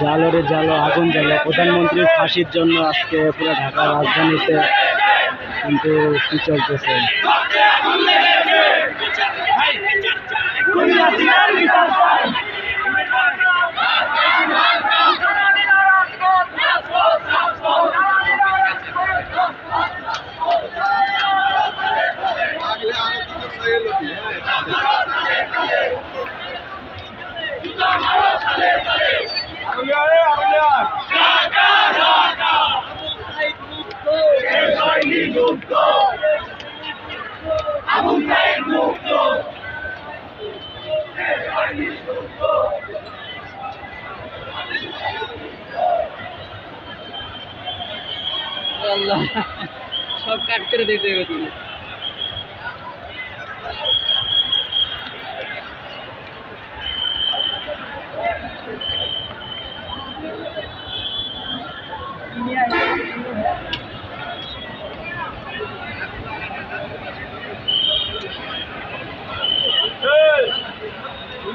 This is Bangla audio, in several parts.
জালোরে জালো আগুন জ্বালো। প্রধানমন্ত্রীর ফাঁসির জন্য আজকে পুরো ঢাকা রাজধানীতে কিন্তু কি চলতেছে? আল্লাহ। সব কাট করে দিতে হবে তুমি।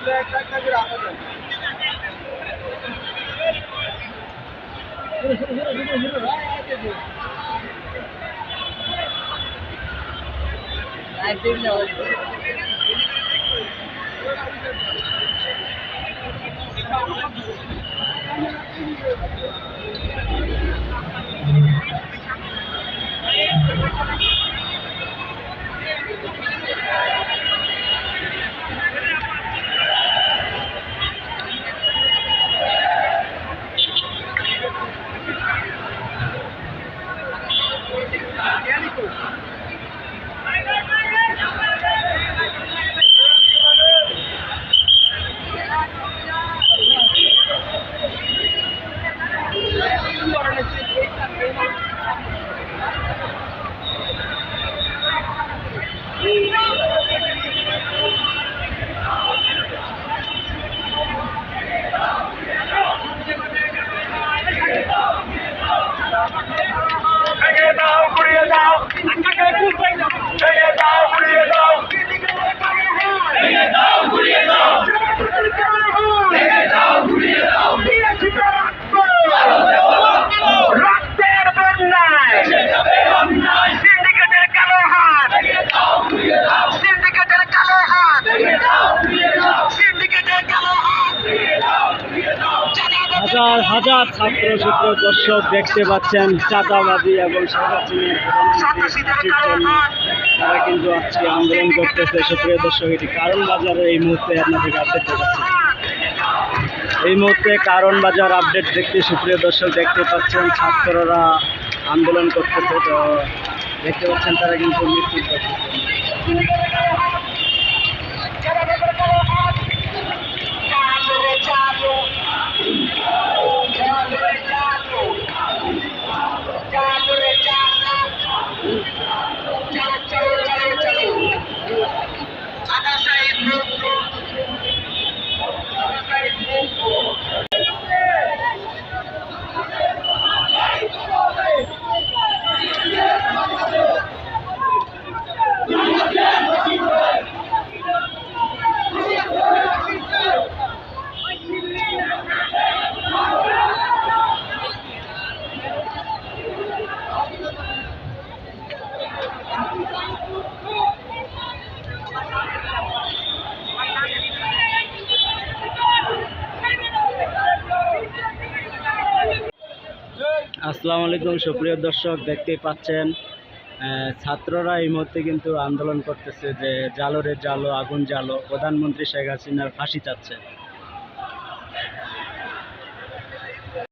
I think that হাজার ছাত্র ছাত্র দর্শক দেখতে পাচ্ছেন চাঁদাবাদী এবং তারা কিন্তু আজকে আন্দোলন করতেছে। সুপ্রিয় দর্শক, এটি কারণ বাজারে এই মুহূর্তে আপনাদেরকে আপডেট দেখাচ্ছি। এই মুহূর্তে কারণ বাজার আপডেট দেখতে সুপ্রিয় দর্শক দেখতে পাচ্ছেন ছাত্ররা আন্দোলন করতেছে। তো দেখতে পাচ্ছেন তারা কিন্তু মিছিল করতেছে আসসালামু আলাইকুম, সুপ্রিয় দর্শক, দেখতেই পাচ্ছেন ছাত্ররা এই মুহূর্তে কিন্তু আন্দোলন করতেছে যে জালোরে জালো, আগুন জালো, প্রধানমন্ত্রী শেখ হাসিনার ফাঁসি চাচ্ছে।